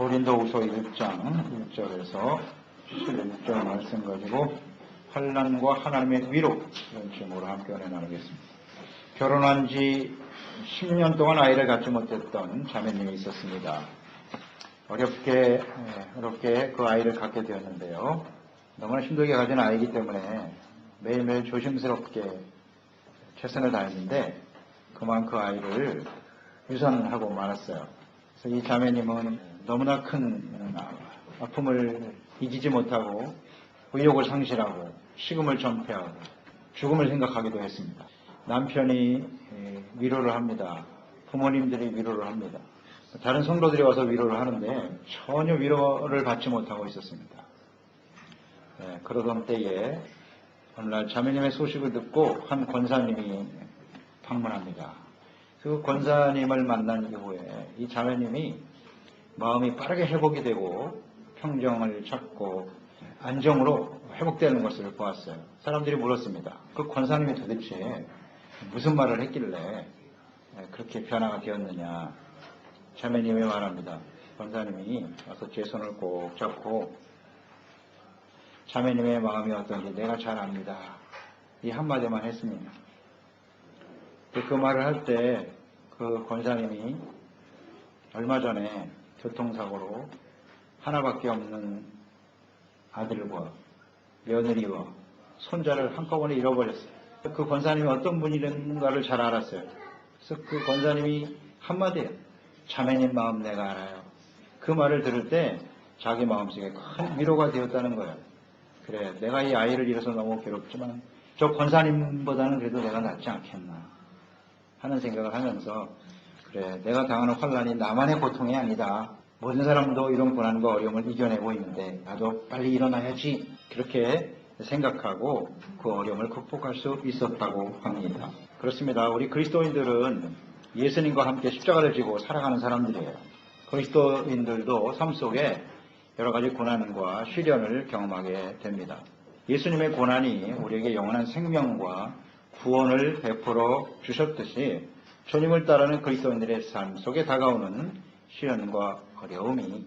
고린도후서 1장 1절에서 11절 말씀 가지고 환란과 하나님의 위로 이런 제목으로 함께 은혜 나누겠습니다. 결혼한 지 10년 동안 아이를 갖지 못했던 자매님이 있었습니다. 어렵게 예, 어렵게 그 아이를 갖게 되었는데요. 너무나 힘들게 가진 아이기 때문에 매일매일 조심스럽게 최선을 다했는데 그만 그 아이를 유산하고 말았어요. 그래서 이 자매님은 너무나 큰 아픔을 이기지 못하고 의욕을 상실하고 식음을 전폐하고 죽음을 생각하기도 했습니다. 남편이 위로를 합니다. 부모님들이 위로를 합니다. 다른 성도들이 와서 위로를 하는데 전혀 위로를 받지 못하고 있었습니다. 네, 그러던 때에 오늘날 자매님의 소식을 듣고 한 권사님이 방문합니다. 그 권사님을 만난 이후에 이 자매님이 마음이 빠르게 회복이 되고 평정을 찾고 안정으로 회복되는 것을 보았어요. 사람들이 물었습니다. 그 권사님이 도대체 무슨 말을 했길래 그렇게 변화가 되었느냐. 자매님이 말합니다. 권사님이 와서 제 손을 꼭 잡고 자매님의 마음이 어떤지 내가 잘 압니다. 이 한마디만 했습니다. 그 말을 할 때 그 권사님이 얼마 전에 교통사고로 하나밖에 없는 아들과 며느리와 손자를 한꺼번에 잃어버렸어요. 그 권사님이 어떤 분이는가를 잘 알았어요. 그래서 그 권사님이 한마디예요. 자매님 마음 내가 알아요. 그 말을 들을 때 자기 마음속에 큰 위로가 되었다는 거예요. 그래, 내가 이 아이를 잃어서 너무 괴롭지만 저 권사님보다는 그래도 내가 낫지 않겠나 하는 생각을 하면서 그래, 내가 당하는 환란이 나만의 고통이 아니다. 모든 사람도 이런 고난과 어려움을 이겨내고 있는데 나도 빨리 일어나야지 그렇게 생각하고 그 어려움을 극복할 수 있었다고 합니다. 그렇습니다. 우리 그리스도인들은 예수님과 함께 십자가를 지고 살아가는 사람들이에요. 그리스도인들도 삶 속에 여러 가지 고난과 시련을 경험하게 됩니다. 예수님의 고난이 우리에게 영원한 생명과 구원을 베풀어 주셨듯이 주님을 따르는 그리스도인들의 삶 속에 다가오는 시련과 어려움이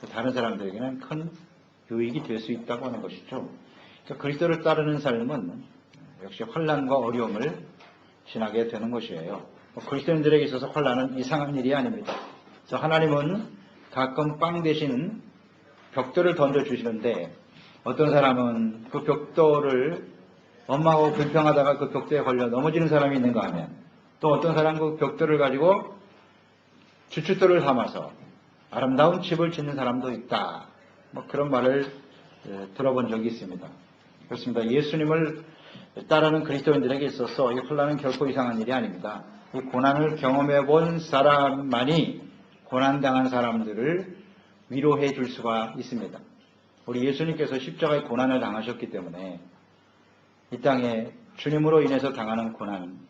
또 다른 사람들에게는 큰 유익이 될 수 있다고 하는 것이죠. 그러니까 그리스도를 따르는 삶은 역시 환란과 어려움을 지나게 되는 것이에요. 뭐 그리스도인들에게 있어서 환란은 이상한 일이 아닙니다. 그래서 하나님은 가끔 빵 대신 벽돌을 던져주시는데 어떤 사람은 그 벽돌을 엄마하고 불평하다가 그 벽돌에 걸려 넘어지는 사람이 있는가 하면 또 어떤 사람 그 벽돌을 가지고 주춧돌을 삼아서 아름다운 집을 짓는 사람도 있다. 뭐 그런 말을 들어본 적이 있습니다. 그렇습니다. 예수님을 따르는 그리스도인들에게 있어서 이 혼란은 결코 이상한 일이 아닙니다. 이 고난을 경험해 본 사람만이 고난당한 사람들을 위로해 줄 수가 있습니다. 우리 예수님께서 십자가의 고난을 당하셨기 때문에 이 땅에 주님으로 인해서 당하는 고난,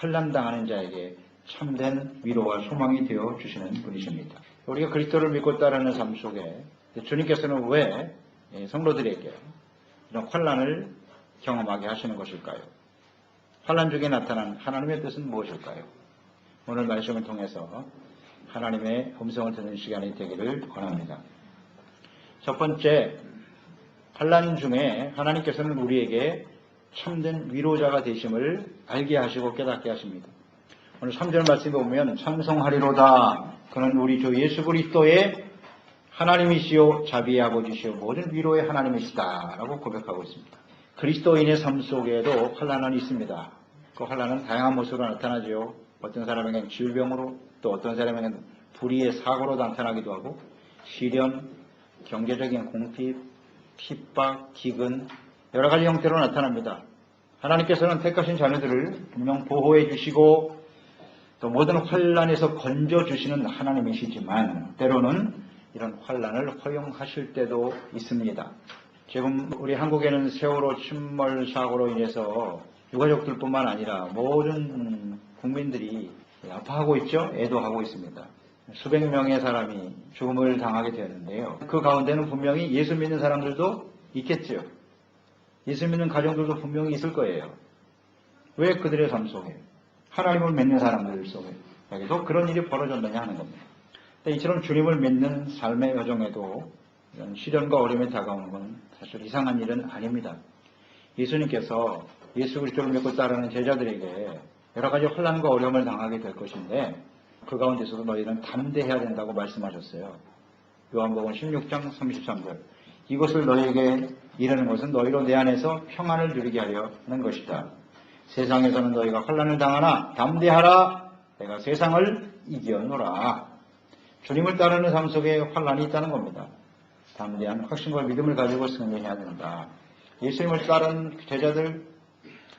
환란당하는 자에게 참된 위로와 소망이 되어 주시는 분이십니다. 우리가 그리스도를 믿고 따르는 삶 속에 주님께서는 왜 성도들에게 이런 환란을 경험하게 하시는 것일까요? 환란 중에 나타난 하나님의 뜻은 무엇일까요? 오늘 말씀을 통해서 하나님의 음성을 듣는 시간이 되기를 원합니다. 첫 번째, 환란 중에 하나님께서는 우리에게 참된 위로자가 되심을 알게 하시고 깨닫게 하십니다. 오늘 3절 말씀에 보면 찬송하리로다. 그는 우리 주 예수 그리스도의 하나님이시요 자비의 아버지시요 모든 위로의 하나님이시다. 라고 고백하고 있습니다. 그리스도인의 삶 속에도 환란은 있습니다. 그 환란은 다양한 모습으로 나타나죠. 어떤 사람에게는 질병으로 또 어떤 사람에게는 불의의 사고로 나타나기도 하고 시련, 경제적인 공핍, 핍박, 기근 여러 가지 형태로 나타납니다. 하나님께서는 택하신 자녀들을 분명 보호해 주시고 또 모든 환란에서 건져 주시는 하나님이시지만 때로는 이런 환란을 허용하실 때도 있습니다. 지금 우리 한국에는 세월호 침몰 사고로 인해서 유가족들뿐만 아니라 모든 국민들이 아파하고 있죠. 애도하고 있습니다. 수백 명의 사람이 죽음을 당하게 되었는데요. 그 가운데는 분명히 예수 믿는 사람들도 있겠지요. 예수 믿는 가정들도 분명히 있을 거예요. 왜 그들의 삶 속에 하나님을 믿는 사람들 속에도 그런 일이 벌어졌느냐 하는 겁니다. 이처럼 주님을 믿는 삶의 여정에도 이런 시련과 어려움이 다가오는 건 사실 이상한 일은 아닙니다. 예수님께서 예수 그리스도를 믿고 따르는 제자들에게 여러 가지 혼란과 어려움을 당하게 될 것인데 그 가운데서도 너희는 담대해야 된다고 말씀하셨어요. 요한복음 16장 33절 이것을 너희에게 이르는 것은 너희로 내 안에서 평안을 누리게 하려는 것이다. 세상에서는 너희가 혼란을 당하나 담대하라 내가 세상을 이겨노라. 주님을 따르는 삶 속에 혼란이 있다는 겁니다. 담대한 확신과 믿음을 가지고 승리해야 된다. 예수님을 따른 제자들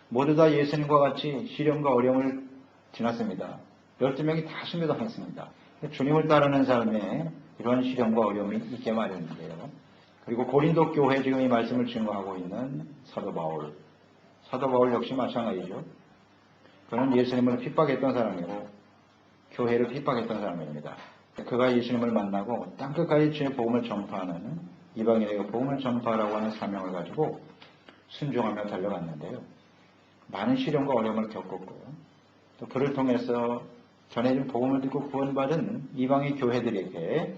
모두 다 예수님과 같이 시련과 어려움을 지났습니다. 12명이 다 승리당했습니다. 주님을 따르는 삶에 이런 시련과 어려움이 있게 마련인데요. 그리고 고린도 교회 지금 이 말씀을 증거하고 있는 사도 바울. 사도 바울 역시 마찬가지죠. 그는 예수님을 핍박했던 사람이고 교회를 핍박했던 사람입니다. 그가 예수님을 만나고 땅끝까지 주의 복음을 전파하는 이방인에게 복음을 전파하라고 하는 사명을 가지고 순종하며 달려갔는데요. 많은 시련과 어려움을 겪었고요. 또 그를 통해서 전해진 복음을 듣고 구원받은 이방의 교회들에게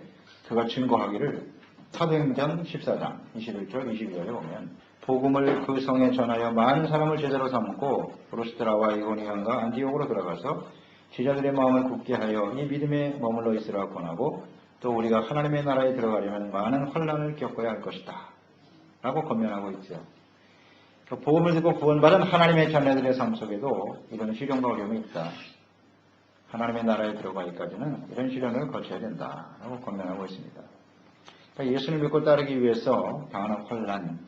그가 증거하기를 사도행전 14장 21절 22절에 보면 복음을 그 성에 전하여 많은 사람을 제자로 삼고 브로스트라와 이고니안과 안디옥으로 들어가서 제자들의 마음을 굳게 하여 이 믿음에 머물러 있으라 권하고 또 우리가 하나님의 나라에 들어가려면 많은 환란을 겪어야 할 것이다. 라고 권면하고 있죠. 그 복음을 듣고 구원받은 하나님의 자녀들의 삶 속에도 이런 시련과 어려움이 있다. 하나님의 나라에 들어가기까지는 이런 시련을 거쳐야 된다라고 권면하고 있습니다. 그러니까 예수를 믿고 따르기 위해서 당하는 혼란,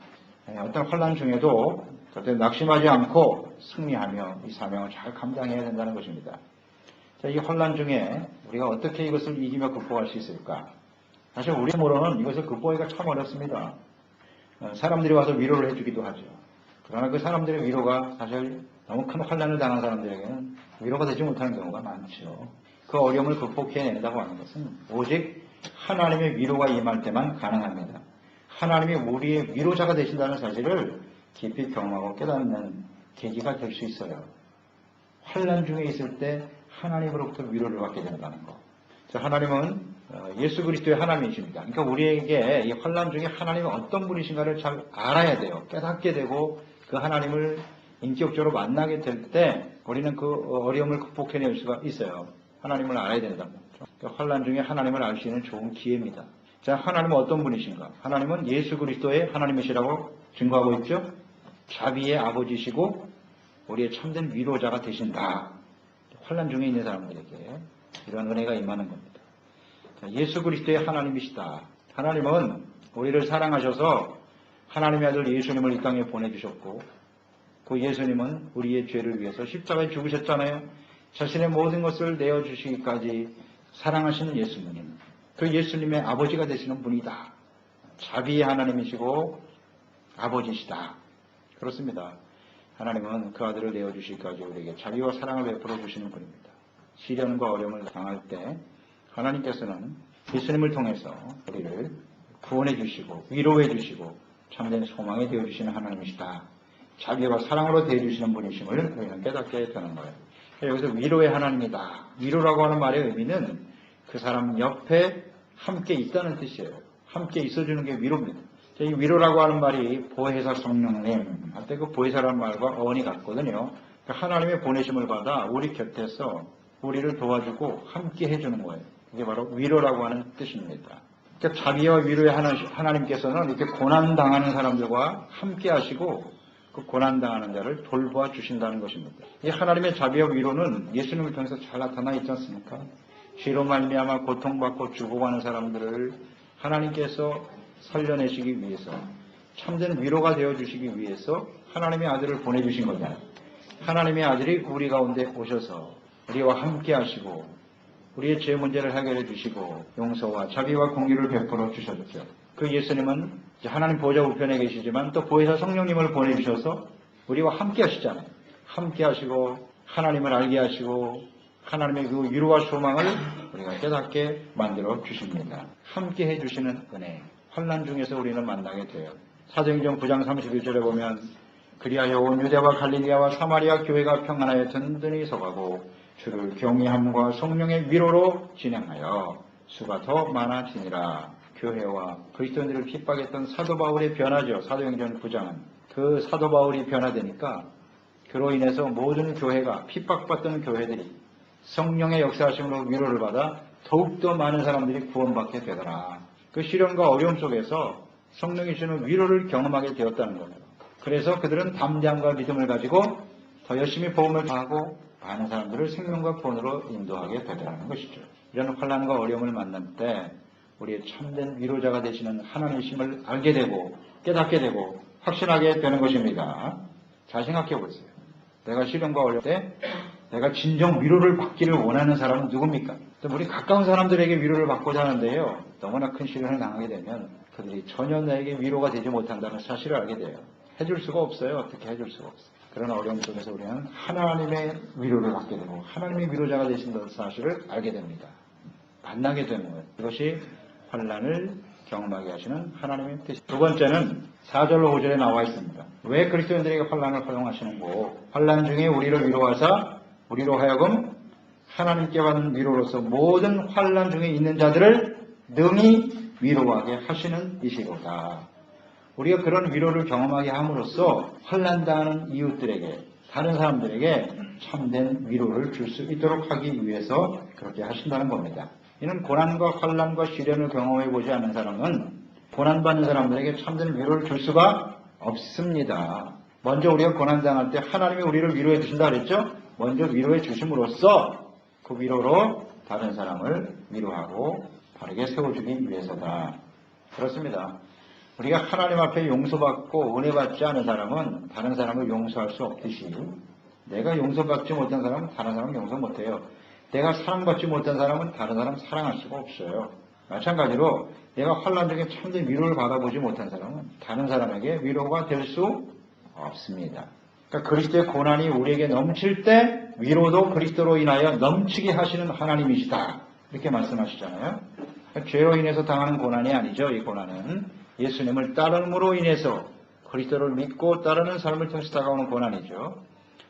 예, 어떤 혼란 중에도 절대 낙심하지 않고 승리하며 이 사명을 잘 감당해야 된다는 것입니다. 자, 이 혼란 중에 우리가 어떻게 이것을 이기며 극복할 수 있을까? 사실 우리 모로는 이것을 극복하기가 참 어렵습니다. 어, 사람들이 와서 위로를 해주기도 하죠. 그러나 그 사람들의 위로가 사실 너무 큰 환란을 당한 사람들에게는 위로가 되지 못하는 경우가 많죠. 그 어려움을 극복해낸다고 하는 것은 오직 하나님의 위로가 임할 때만 가능합니다. 하나님이 우리의 위로자가 되신다는 사실을 깊이 경험하고 깨닫는 계기가 될 수 있어요. 환란 중에 있을 때 하나님으로부터 위로를 받게 된다는 것. 자, 하나님은 어, 예수 그리스도의 하나님이십니다. 그러니까 우리에게 이 환란 중에 하나님이 어떤 분이신가를 잘 알아야 돼요. 깨닫게 되고 그 하나님을 인격적으로 만나게 될 때 우리는 그 어려움을 극복해낼 수가 있어요. 하나님을 알아야 된다. 그러니까 환란 중에 하나님을 알 수 있는 좋은 기회입니다. 자, 하나님은 어떤 분이신가? 하나님은 예수 그리스도의 하나님이시라고 증거하고 있죠. 자비의 아버지시고 우리의 참된 위로자가 되신다. 환란 중에 있는 사람들에게 이러한 은혜가 임하는 겁니다. 자, 예수 그리스도의 하나님이시다. 하나님은 우리를 사랑하셔서 하나님의 아들 예수님을 이 땅에 보내주셨고 그 예수님은 우리의 죄를 위해서 십자가에 죽으셨잖아요. 자신의 모든 것을 내어주시기까지 사랑하시는 예수님. 그 예수님의 아버지가 되시는 분이다. 자비의 하나님이시고 아버지시다. 그렇습니다. 하나님은 그 아들을 내어주시기까지 우리에게 자비와 사랑을 베풀어 주시는 분입니다. 시련과 어려움을 당할 때 하나님께서는 예수님을 통해서 우리를 구원해 주시고 위로해 주시고 참된 소망이 되어 주시는 하나님이시다. 자비와 사랑으로 대해 주시는 분이심을 우리는 깨닫게 되는 거예요. 여기서 위로의 하나님이다. 위로라고 하는 말의 의미는 그 사람 옆에 함께 있다는 뜻이에요. 함께 있어주는 게 위로입니다. 이 위로라고 하는 말이 보혜사 성령님 할 때 그 보혜사라는 말과 어원이 같거든요. 그러니까 하나님의 보내심을 받아 우리 곁에서 우리를 도와주고 함께 해주는 거예요. 이게 바로 위로라고 하는 뜻입니다. 그러니까 자비와 위로의 하나님께서는 이렇게 고난 당하는 사람들과 함께 하시고 그 고난 당하는 자를 돌보아 주신다는 것입니다. 이 하나님의 자비와 위로는 예수님을 통해서 잘 나타나 있지 않습니까? 죄로 말미암아 고통받고 죽어가는 사람들을 하나님께서 살려내시기 위해서 참된 위로가 되어 주시기 위해서 하나님의 아들을 보내주신 거잖아요. 하나님의 아들이 우리 가운데 오셔서 우리와 함께 하시고 우리의 죄 문제를 해결해 주시고 용서와 자비와 공의를 베풀어 주셨죠. 그 예수님은 하나님 보좌 우편에 계시지만 또 보혜사 성령님을 보내주셔서 우리와 함께 하시잖아요. 함께 하시고 하나님을 알게 하시고 하나님의 그 위로와 소망을 우리가 깨닫게 만들어 주십니다. 함께 해주시는 은혜. 환란 중에서 우리는 만나게 돼요. 사도행전 9장 31절에 보면 그리하여 온 유대와 갈릴리아와 사마리아 교회가 평안하여 든든히 서가고 주를 경외함과 성령의 위로로 진행하여 수가 더 많아지니라. 교회와 그리스도인들을 핍박했던 사도 바울의 변화죠. 사도행전 9장은. 그 사도 바울이 변화되니까 그로 인해서 모든 교회가 핍박받던 교회들이 성령의 역사하심으로 위로를 받아 더욱더 많은 사람들이 구원받게 되더라. 그 시련과 어려움 속에서 성령이 주는 위로를 경험하게 되었다는 거예요. 그래서 그들은 담대함과 믿음을 가지고 더 열심히 복음을 하고 많은 사람들을 생명과 구원으로 인도하게 되더라는 것이죠. 이런 환란과 어려움을 만날 때 우리의 참된 위로자가 되시는 하나님심을 알게 되고 깨닫게 되고 확신하게 되는 것입니다. 잘 생각해 보세요. 내가 시련과 어려울 때 내가 진정 위로를 받기를 원하는 사람은 누굽니까? 또 우리 가까운 사람들에게 위로를 받고자 하는데요. 너무나 큰 시련을 당하게 되면 그들이 전혀 나에게 위로가 되지 못한다는 사실을 알게 돼요. 해줄 수가 없어요. 어떻게 해줄 수가 없어요. 그런 어려움 속에서 우리는 하나님의 위로를 받게 되고 하나님의 위로자가 되신다는 사실을 알게 됩니다. 만나게 되는. 이것이 환란을 경험하게 하시는 하나님의 뜻. 두 번째는 4절로 5절에 나와 있습니다. 왜 그리스도인들에게 환란을 허용하시는고 환란 중에 우리를 위로하사 우리로 하여금 하나님께 받는 위로로서 모든 환란 중에 있는 자들을 능히 위로하게 하시는 이시로다. 우리가 그런 위로를 경험하게 함으로써 환란당하는 이웃들에게 다른 사람들에게 참된 위로를 줄 수 있도록 하기 위해서 그렇게 하신다는 겁니다. 이는 고난과 환란과 시련을 경험해 보지 않는 사람은 고난받는 사람들에게 참된 위로를 줄 수가 없습니다. 먼저 우리가 고난당할 때 하나님이 우리를 위로해 주신다 그랬죠? 먼저 위로해 주심으로써 그 위로로 다른 사람을 위로하고 바르게 세워주기 위해서다. 그렇습니다. 우리가 하나님 앞에 용서받고 은혜받지 않은 사람은 다른 사람을 용서할 수 없듯이 내가 용서받지 못한 사람은 다른 사람을 용서 못해요. 내가 사랑받지 못한 사람은 다른 사람 사랑할 수가 없어요. 마찬가지로 내가 환란 중에 참된 위로를 받아보지 못한 사람은 다른 사람에게 위로가 될 수 없습니다. 그러니까 그리스도의 고난이 우리에게 넘칠 때 위로도 그리스도로 인하여 넘치게 하시는 하나님이시다. 이렇게 말씀하시잖아요. 죄로 인해서 당하는 고난이 아니죠. 이 고난은 예수님을 따름으로 인해서 그리스도를 믿고 따르는 삶을 통해서 다가오는 고난이죠.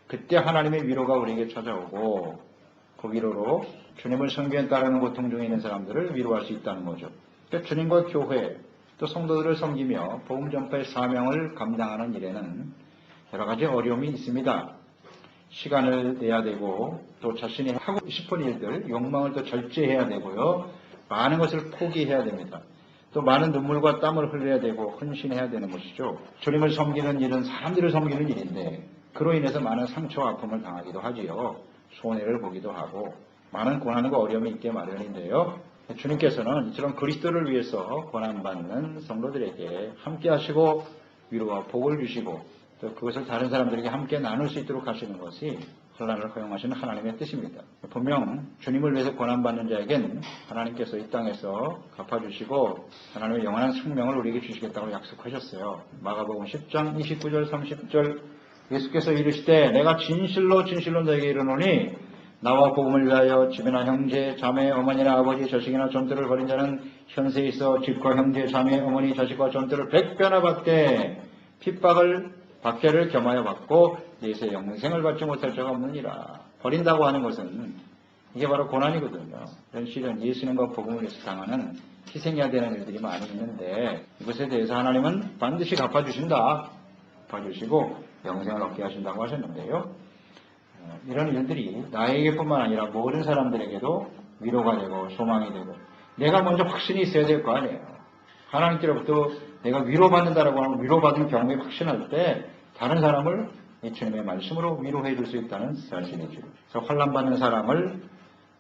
그때 하나님의 위로가 우리에게 찾아오고 그 위로로 주님을 섬기에 따르는 고통 중에 있는 사람들을 위로할 수 있다는 거죠. 그러니까 주님과 교회 또 성도들을 섬기며 복음 전파의 사명을 감당하는 일에는 여러 가지 어려움이 있습니다. 시간을 내야 되고 또 자신이 하고 싶은 일들, 욕망을 또 절제해야 되고요. 많은 것을 포기해야 됩니다. 또 많은 눈물과 땀을 흘려야 되고 헌신해야 되는 것이죠. 주님을 섬기는 일은 사람들을 섬기는 일인데 그로 인해서 많은 상처와 아픔을 당하기도 하지요. 손해를 보기도 하고 많은 고난과 어려움이 있게 마련인데요. 주님께서는 이처럼 그리스도를 위해서 고난받는 성도들에게 함께 하시고 위로와 복을 주시고 또 그것을 다른 사람들에게 함께 나눌 수 있도록 하시는 것이 혼란을 허용하시는 하나님의 뜻입니다. 분명 주님을 위해서 고난받는 자에겐 하나님께서 이 땅에서 갚아주시고 하나님의 영원한 생명을 우리에게 주시겠다고 약속하셨어요. 마가복음 10장 29절 30절 예수께서 이르시되 내가 진실로 진실로 너에게 이르노니 나와 복음을 위하여 집이나 형제, 자매, 어머니나 아버지, 자식이나 존들을 버린 자는 현세에 있어 집과 형제, 자매, 어머니, 자식과 존들을 백배나 받되 핍박을 박해를 겸하여 받고 내세 영생을 받지 못할 자가 없느니라. 버린다고 하는 것은 이게 바로 고난이거든요. 시련 예수님과 복음을 위해서 당하는 희생해야 되는 일들이 많이 있는데 이것에 대해서 하나님은 반드시 갚아주신다. 갚아주시고 영생을 얻게 하신다고 하셨는데요. 어, 이런 일들이 나에게뿐만 아니라 모든 사람들에게도 위로가 되고 소망이 되고 내가 먼저 확신이 있어야 될 거 아니에요. 하나님께로부터 내가 위로받는다라고 하는 위로받은 경험이 확신할 때 다른 사람을 이 주님의 말씀으로 위로해 줄 수 있다는 사실이죠. 그래서 환란받는 사람을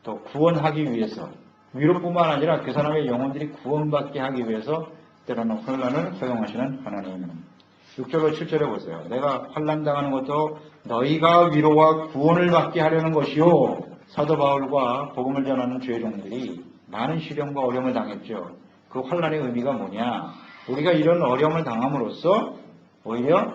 또 구원하기 위해서 위로뿐만 아니라 그 사람의 영혼들이 구원받게 하기 위해서 때로는 환란을 허용하시는 하나님. 6절로 7절에 보세요. 내가 환란 당하는 것도 너희가 위로와 구원을 받게 하려는 것이요. 사도 바울과 복음을 전하는 죄종들이 많은 시련과 어려움을 당했죠. 그 환란의 의미가 뭐냐? 우리가 이런 어려움을 당함으로써 오히려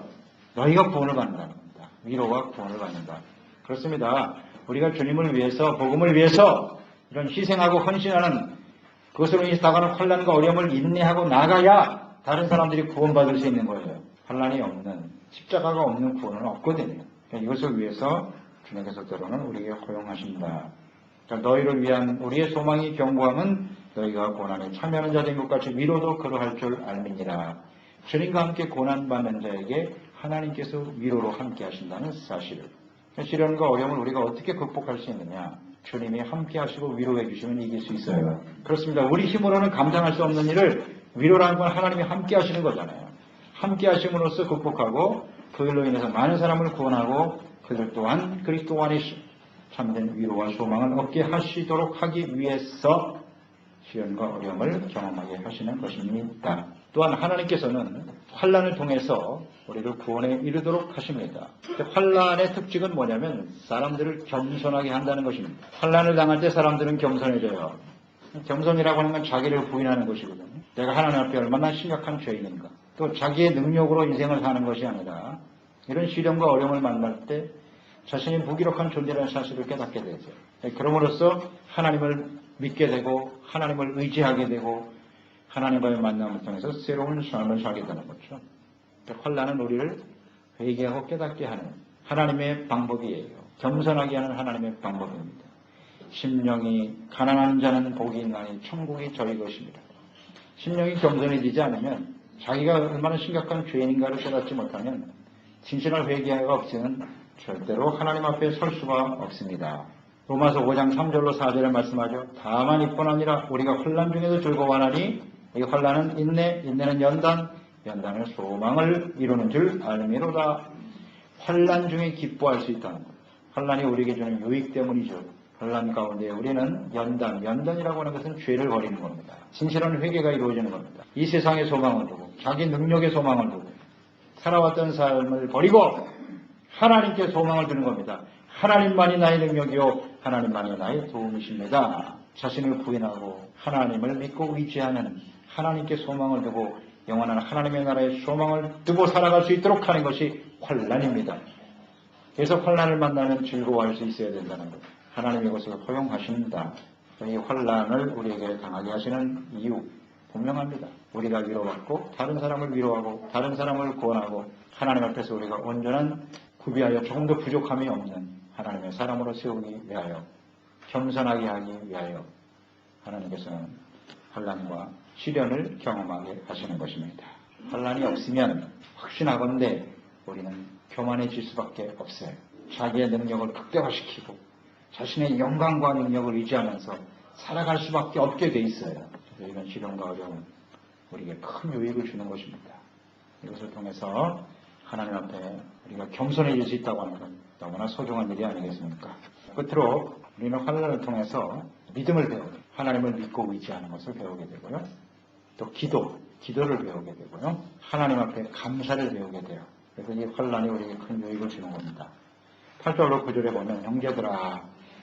너희가 구원을 받는다는 겁니다. 위로와 구원을 받는다. 그렇습니다. 우리가 주님을 위해서 복음을 위해서 이런 희생하고 헌신하는 그것으로 인해서 다가는 환란과 어려움을 인내하고 나가야 다른 사람들이 구원받을 수 있는 거예요. 환란이 없는 십자가가 없는 구원은 없거든요. 그러니까 이것을 위해서 주님께서 때로는 우리에게 허용하신다. 그러니까 너희를 위한 우리의 소망이 경고함은 너희가 고난에 참여하는 자된 것 같이 위로도 그러할 줄 알미니라. 주님과 함께 고난받는 자에게 하나님께서 위로로 함께 하신다는 사실을. 시련과 어려움을 우리가 어떻게 극복할 수 있느냐? 주님이 함께 하시고 위로해 주시면 이길 수 있어요. 그렇습니다. 우리 힘으로는 감당할 수 없는 일을 위로라는 건 하나님이 함께 하시는 거잖아요. 함께 하심으로써 극복하고 그 일로 인해서 많은 사람을 구원하고 그들 또한 그리스도 안에 참된 위로와 소망을 얻게 하시도록 하기 위해서 시련과 어려움을 경험하게 하시는 것입니다. 또한 하나님께서는 환란을 통해서 우리를 구원에 이르도록 하십니다. 환란의 특징은 뭐냐면 사람들을 겸손하게 한다는 것입니다. 환란을 당할 때 사람들은 겸손해져요. 겸손이라고 하는 건 자기를 부인하는 것이거든요. 내가 하나님 앞에 얼마나 심각한 죄인인가. 또 자기의 능력으로 인생을 사는 것이 아니라 이런 시련과 어려움을 만날 때 자신이 무기력한 존재라는 사실을 깨닫게 되죠. 그럼으로써 하나님을 믿게 되고 하나님을 의지하게 되고 하나님과의 만남을 통해서 새로운 삶을 살게 되는 거죠. 환란은 우리를 회개하고 깨닫게 하는 하나님의 방법이에요. 겸손하게 하는 하나님의 방법입니다. 심령이 가난한 자는 복이 있나니 천국이 저희 것입니다. 심령이 겸손해지지 않으면 자기가 얼마나 심각한 죄인인가를 깨닫지 못하면 진실한 회개가 없이는 절대로 하나님 앞에 설 수가 없습니다. 로마서 5장 3절로 4절에 말씀하죠. 다만 이뿐 아니라 우리가 환란 중에도 즐거워하나니 이 환란은 인내, 인내는 연단, 연단은 소망을 이루는 줄 알미로다. 환란 중에 기뻐할 수 있다는 것. 환란이 우리에게 주는 유익 때문이죠. 환란 가운데 우리는 연단, 연단이라고 하는 것은 죄를 버리는 겁니다. 진실한 회개가 이루어지는 겁니다. 이 세상의 소망을 자기 능력의 소망을 두고 살아왔던 삶을 버리고 하나님께 소망을 두는 겁니다. 하나님만이 나의 능력이요 하나님만이 나의 도움이십니다. 자신을 부인하고 하나님을 믿고 의지하는 하나님께 소망을 두고 영원한 하나님의 나라의 소망을 두고 살아갈 수 있도록 하는 것이 환란입니다. 그래서 환란을 만나면 즐거워할 수 있어야 된다는 것. 하나님이 이것을 허용하십니다. 이 환란을 우리에게 당하게 하시는 이유 분명합니다. 우리가 위로받고 다른 사람을 위로하고 다른 사람을 구원하고 하나님 앞에서 우리가 온전한 구비하여 조금 더 부족함이 없는 하나님의 사람으로 세우기 위하여 겸손하게 하기 위하여 하나님께서는 환란과 시련을 경험하게 하시는 것입니다. 환란이 없으면 확신하건대 우리는 교만해질 수밖에 없어요. 자기의 능력을 극대화시키고 자신의 영광과 능력을 의지하면서 살아갈 수밖에 없게 돼 있어요. 이런 시련과 어려움 우리에게 큰 유익을 주는 것입니다. 이것을 통해서 하나님 앞에 우리가 겸손해질 수 있다고 하는 건 너무나 소중한 일이 아니겠습니까? 끝으로 우리는 환란을 통해서 믿음을 배우고 하나님을 믿고 의지하는 것을 배우게 되고요. 또 기도, 기도를 배우게 되고요. 하나님 앞에 감사를 배우게 돼요. 그래서 이 환란이 우리에게 큰 유익을 주는 겁니다. 8절로 9절에 보면 형제들아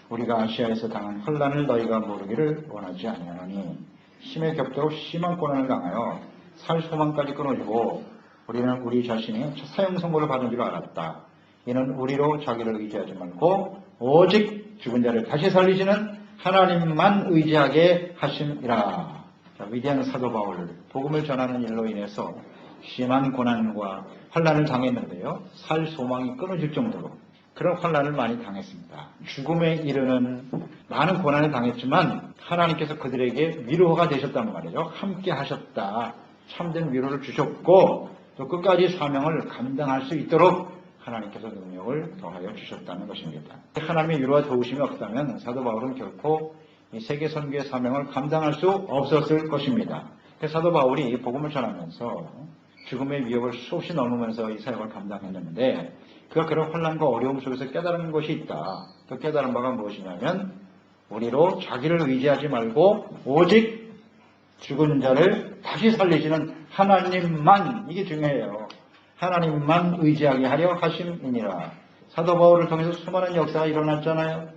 우리가 아시아에서 당한 환란을 너희가 모르기를 원하지 아니하노니 심에 겹도록 심한 고난을 당하여 살 소망까지 끊어지고 우리는 우리 자신이 사형 선고를 받은 줄 알았다. 이는 우리로 자기를 의지하지 말고 오직 죽은 자를 다시 살리시는 하나님만 의지하게 하심이라. 자, 위대한 사도 바울 복음을 전하는 일로 인해서 심한 고난과 환란을 당했는데요. 살 소망이 끊어질 정도로 그런 환란을 많이 당했습니다. 죽음에 이르는 많은 고난을 당했지만 하나님께서 그들에게 위로가 되셨단 말이죠. 함께 하셨다. 참된 위로를 주셨고 또 끝까지 사명을 감당할 수 있도록 하나님께서 능력을 더하여 주셨다는 것입니다. 하나님의 위로와 도우심이 없다면 사도 바울은 결코 이 세계 선교의 사명을 감당할 수 없었을 것입니다. 사도 바울이 복음을 전하면서 죽음의 위협을 수없이 넘으면서 이 사역을 감당했는데 그가 그런 혼란과 어려움 속에서 깨달은 것이 있다. 그 깨달은 바가 무엇이냐면 우리로 자기를 의지하지 말고 오직 죽은 자를 다시 살리시는 하나님만 이게 중요해요. 하나님만 의지하게 하려 하심이니라. 사도 바울을 통해서 수많은 역사가 일어났잖아요.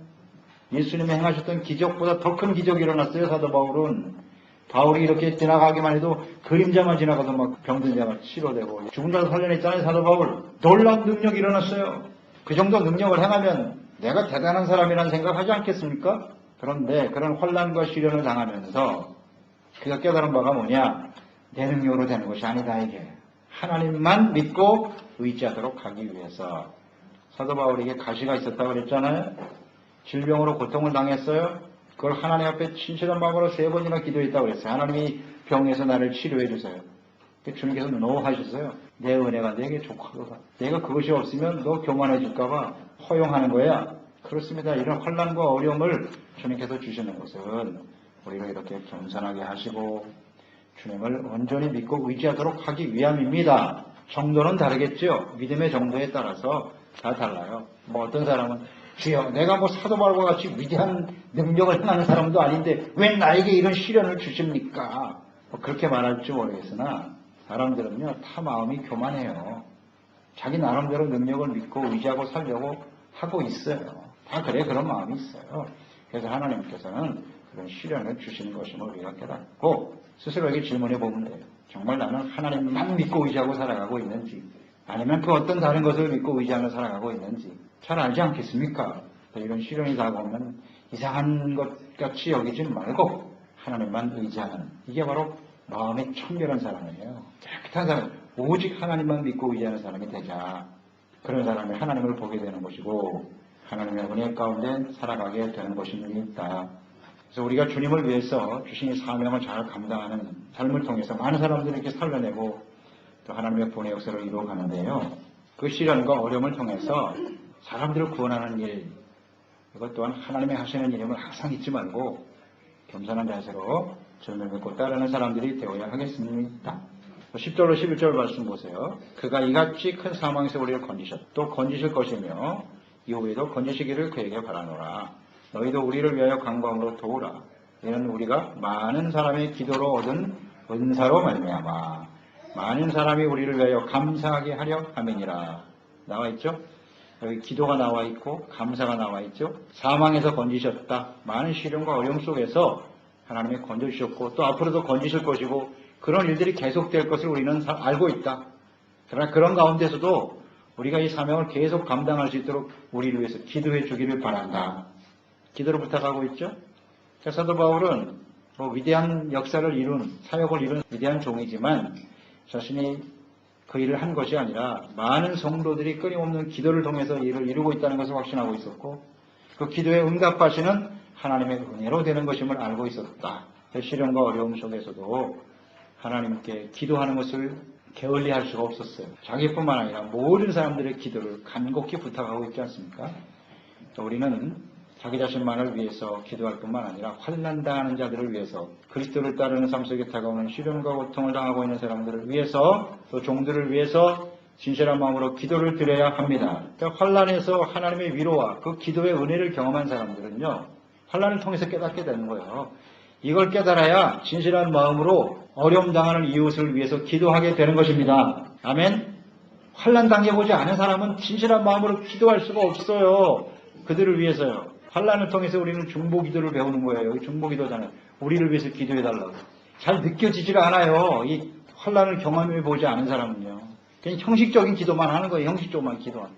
예수님이 행하셨던 기적보다 더 큰 기적이 일어났어요. 사도 바울은 바울이 이렇게 지나가기만 해도 그림자만 지나가도 막 병든 자가 치료되고 죽은 자를 살려냈잖아요. 사도 바울 놀라운 능력이 일어났어요. 그 정도 능력을 행하면 내가 대단한 사람이라는 생각하지 않겠습니까? 그런데 그런 환란과 시련을 당하면서 그가 깨달은 바가 뭐냐? 내 능력으로 되는 것이 아니다 이게 하나님만 믿고 의지하도록 하기 위해서 사도 바울에게 가시가 있었다고 그랬잖아요. 질병으로 고통을 당했어요. 그걸 하나님 앞에 진실한 마음으로 세 번이나 기도했다고 그랬어요. 하나님이 병에서 나를 치료해 주세요. 그 주님께서 노 하셨어요. 내 은혜가 내게 족하도다. 내가 그것이 없으면 너 교만해질까봐 허용하는 거야. 그렇습니다. 이런 환란과 어려움을 주님께서 주시는 것은 우리가 이렇게 겸손하게 하시고 주님을 온전히 믿고 의지하도록 하기 위함입니다. 정도는 다르겠죠. 믿음의 정도에 따라서 다 달라요. 뭐 어떤 사람은 주여 내가 뭐 사도바울과 같이 위대한 능력을 행하는 사람도 아닌데 왜 나에게 이런 시련을 주십니까? 뭐 그렇게 말할지 모르겠으나 사람들은요 타 마음이 교만해요. 자기 나름대로 능력을 믿고 의지하고 살려고 하고 있어요. 다 그래 그런 마음이 있어요. 그래서 하나님께서는 그런 시련을 주시는 것임을 우리가 깨닫고 스스로에게 질문해 보면 돼요. 정말 나는 하나님만 믿고 의지하고 살아가고 있는지 아니면 그 어떤 다른 것을 믿고 의지하며 살아가고 있는지 잘 알지 않겠습니까? 이런 시련이 다가오면 이상한 것 같이 여기지 말고 하나님만 의지하는 이게 바로 마음이 청결한 사람이에요. 깨끗한 사람, 오직 하나님만 믿고 의지하는 사람이 되자. 그런 사람이 하나님을 보게 되는 것이고 하나님의 은혜 가운데 살아가게 되는 것입니다. 그래서 우리가 주님을 위해서 주신 이 사명을 잘 감당하는 삶을 통해서 많은 사람들을 이렇게 살려내고 또 하나님의 본의 역사를 이루어가는데요. 그 시련과 어려움을 통해서 사람들을 구원하는 일, 이것 또한 하나님의 하시는 일임을 항상 잊지 말고 겸손한 자세로 주님을 믿고 따르는 사람들이 되어야 하겠습니다. 10절로 11절 말씀 보세요. 그가 이같이 큰 사망에서 우리를 건지셨, 또 건지실 것이며 이후에도 건지시기를 그에게 바라노라. 너희도 우리를 위하여 강구함으로 도우라. 이는 우리가 많은 사람의 기도로 얻은 은사로 말미암아 많은 사람이 우리를 위하여 감사하게 하려 함이니라. 나와 있죠? 여기 기도가 나와 있고 감사가 나와 있죠. 사망에서 건지셨다. 많은 시련과 어려움 속에서 하나님이 건져주셨고 또 앞으로도 건지실 것이고 그런 일들이 계속될 것을 우리는 알고 있다. 그러나 그런 가운데서도 우리가 이 사명을 계속 감당할 수 있도록 우리를 위해서 기도해 주기를 바란다. 기도를 부탁하고 있죠. 사도 바울은 뭐 위대한 역사를 이룬 사역을 이룬 위대한 종이지만 자신이 그 일을 한 것이 아니라 많은 성도들이 끊임없는 기도를 통해서 일을 이루고 있다는 것을 확신하고 있었고 그 기도에 응답하시는 하나님의 은혜로 되는 것임을 알고 있었다. 그 시련과 어려움 속에서도 하나님께 기도하는 것을 게을리할 수가 없었어요. 자기뿐만 아니라 모든 사람들의 기도를 간곡히 부탁하고 있지 않습니까? 우리는 자기 자신만을 위해서 기도할 뿐만 아니라 환난 당하는 자들을 위해서 그리스도를 따르는 삶 속에 다가오는 시련과 고통을 당하고 있는 사람들을 위해서 또 종들을 위해서 진실한 마음으로 기도를 드려야 합니다. 그러니까 환란에서 하나님의 위로와 그 기도의 은혜를 경험한 사람들은요. 환란을 통해서 깨닫게 되는 거예요. 이걸 깨달아야 진실한 마음으로 어려움 당하는 이웃을 위해서 기도하게 되는 것입니다. 아멘. 환란 당해보지 않은 사람은 진실한 마음으로 기도할 수가 없어요. 그들을 위해서요. 환란을 통해서 우리는 중보 기도를 배우는 거예요. 여기 중보 기도잖아요. 우리를 위해서 기도해 달라고. 잘 느껴지지가 않아요. 이 환란을 경험해 보지 않은 사람은요. 그냥 형식적인 기도만 하는 거예요. 형식적만 기도만.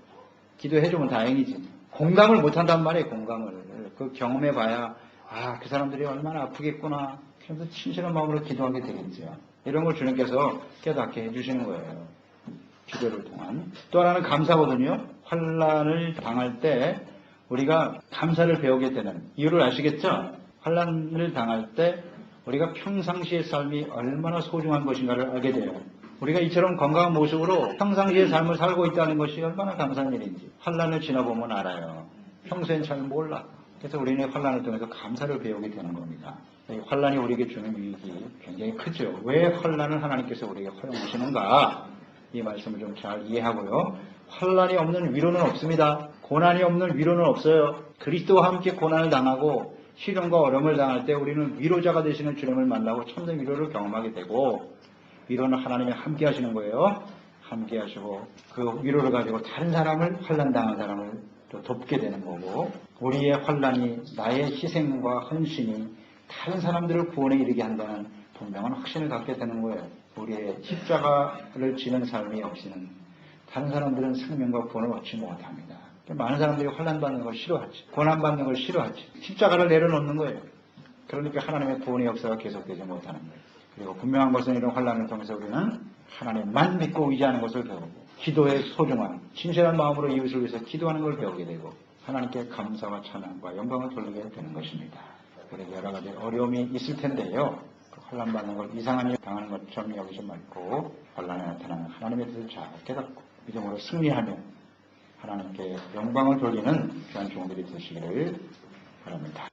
기도해주면 다행이지. 공감을 못 한단 말이에요. 공감을. 그 경험해 봐야 아, 그 사람들이 얼마나 아프겠구나. 그래서 친실한 마음으로 기도하게 되겠죠. 이런 걸 주님께서 깨닫게 해주시는 거예요. 기도를 통한. 또 하나는 감사거든요. 환란을 당할 때 우리가 감사를 배우게 되는 이유를 아시겠죠? 환란을 당할 때 우리가 평상시의 삶이 얼마나 소중한 것인가를 알게 돼요. 우리가 이처럼 건강한 모습으로 평상시의 삶을 살고 있다는 것이 얼마나 감사한 일인지 환란을 지나보면 알아요. 평소엔 잘 몰라. 그래서 우리는 환란을 통해서 감사를 배우게 되는 겁니다. 환란이 우리에게 주는 유익이 굉장히 크죠. 왜 환란을 하나님께서 우리에게 허용하시는가? 이 말씀을 좀 잘 이해하고요. 환란이 없는 위로는 없습니다. 고난이 없는 위로는 없어요. 그리스도와 함께 고난을 당하고 시련과 어려움을 당할 때 우리는 위로자가 되시는 주님을 만나고 참된 위로를 경험하게 되고 위로는 하나님이 함께 하시는 거예요. 함께 하시고 그 위로를 가지고 다른 사람을 환란 당한 사람을 또 돕게 되는 거고 우리의 환란이 나의 희생과 헌신이 다른 사람들을 구원에 이르게 한다는 분명한 확신을 갖게 되는 거예요. 우리의 십자가를 지는 삶이 없이는 다른 사람들은 생명과 구원을 얻지 못합니다. 많은 사람들이 환란받는 걸 싫어하지. 고난받는 걸 싫어하지. 십자가를 내려놓는 거예요. 그러니까 하나님의 구원의 역사가 계속되지 못하는 거예요. 그리고 분명한 것은 이런 환란을 통해서 우리는 하나님만 믿고 의지하는 것을 배우고 기도의 소중함, 진실한 마음으로 이웃을 위해서 기도하는 걸 배우게 되고 하나님께 감사와 찬양과 영광을 돌리게 되는 것입니다. 그리고 여러 가지 어려움이 있을 텐데요. 그 환란 받는 걸 이상하게 당하는 것처럼 여기지 말고 환란에 나타나는 하나님의 뜻을 잘 깨닫고 이 정도로 승리하며 하나님께 영광을 돌리는 귀한 종들이 되시기를 바랍니다.